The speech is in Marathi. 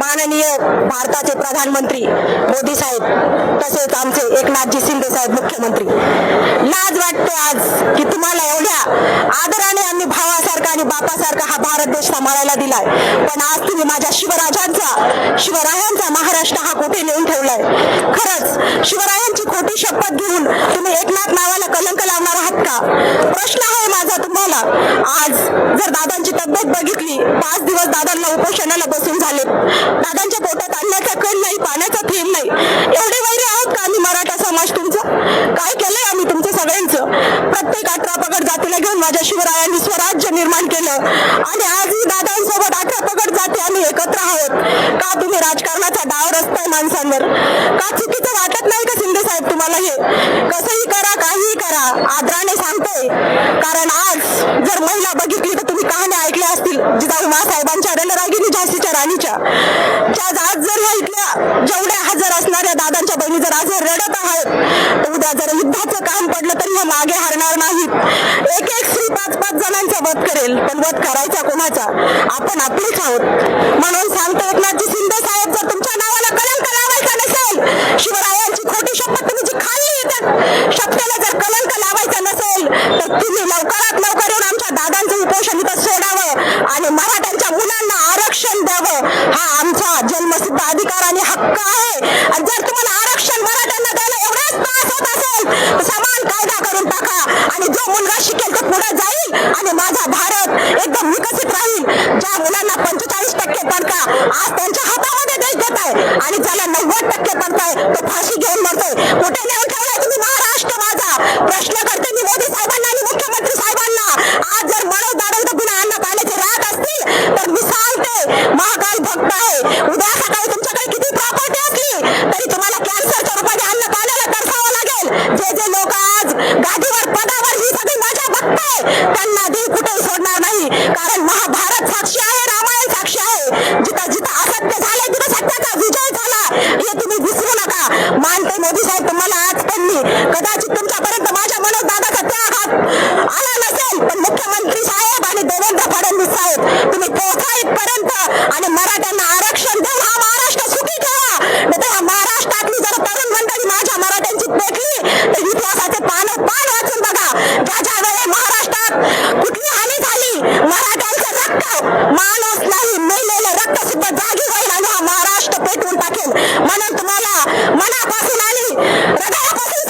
माननीय भारताचे प्रधानमंत्री मोदी साहेब तसेच आमचे एकनाथजी शिंदे साहेब मुख्यमंत्री. लाज वाटते आज की तुम्हाला एवढ्या आदराने आम्ही भावासारखा आणि बापासारखा हा भारत देश सांभाळायला दिलाय. पण आज तुम्ही माझ्या शिवराजांचा शिवरायांचा महाराष्ट्र हा कुठे नेऊन ठेवलाय? खरंच शिवरायांची खोटी शपथ घेऊन तुम्ही एकनाथ नावाला कलंक लावणार आहात का? प्रश्न आहे माझा तुम्हाला. आज जर दादांची तब्येत बघितली पाच दिवस दादांना उपोषणाला प्रत्येक अठरा पगड जातीला घेऊन माझ्या शिवरायांनी स्वराज्य निर्माण केलं. आणि आजही दादांसोबत अठरा पगड जाती आम्ही एकत्र आहोत. का तुम्ही राजकारणाचा डाव रचताय माणसांवर? का चुकीचं वाटत नाही का शिंदे साहेब तुम्हाला हे? कसंही करा काहीही करा आदराने सांगतोय. कारण आज जर महिला बघितली तर तुम्ही कहाण्या ऐकल्या असतील जिजाऊ साहेबांच्या रणरागिनी झाशीच्या राणीच्या. आज जर ह्या इथल्या जेवढ्या हजर असणाऱ्या दादांच्या बहिणी जर आज रडत आहेत तर उद्या जर काम पडलं तरी हे मागे हरणार नाहीत. एक एक स्त्री पाच पाच जणांचा वध करेल पण वध करायचा कोणाचा? आपण आपलीच आहोत. म्हणून सांगतो एकनाथजी शिंदे साहेब जर तुमच्या नावाला कलंक लावायचा नसेल शिवरायांची खोटी शपथ तुम्ही जी खाल्ली त्या शपथेला जर कलंक लावायचा नसेल तर तुम्ही लवकरात लवकर येऊन आमच्या दादांचं उपोषण इथं सोडावं आणि मराठ्यांच्या मुलांना आरक्षण द्यावं. हा आमचा जन्मसिद्ध अधिकार आणि हक्क आहे. आणि जर तुम्हाला शिकेल तो पुढे जाईल आणि माझा भारत एकदम विकसित राहील. ज्या मुलांना पंचेचाळीस टक्के पडका आज त्यांच्या हातामध्ये देश देत आहे आणि ज्याला नव्वद टक्के पडताय तो फाशी घेऊन मरतोय. कुठे नेऊन ठेवलाय तुम्ही महाराष्ट्र माझा प्रश्न करते मी मोदी साहेबांना आणि मुख्यमंत्री साहेबांना आज जर मनोज दाडवतं पुन्हा अन्न पाण्याचे राहत असतील तर मी सांगते महाकाल भक्त आहे उद्या सकाळी तुमच्याकडे किती प्रॉपर्टी असली तरी तुम्हाला कॅन्सरच्या रूपाने अन्न पाण्याला तरसावं लागेल जे जे लोक आज गादीवर पदावर ही सगळी माझ्या भक्त आहे त्यांना देव कुठे सोडणार नाही. कारण महाभारत साक्षी आहे रामायण साक्षी आहे. जिथं जिथं असत्य झाले तिथं सत्याचा विजय झाला. हे तुम्ही विसरू नका. मानते मोदी साहेब तुम्हाला आज त्यांनी कदाचित तुमच्यापर्यंत माझ्या मनोज दादाचा त्याग हात आला नसेल. पण मुख्यमंत्री साहेब आणि देवेंद्र फडणवीस साहेब तुम्ही पोहोचा इथपर्यंत आणि मराठा जागी जाईल आणि हा महाराष्ट्र पेटवून टाकेल म्हणून तुम्हाला मनापासून आणि हृदयापासून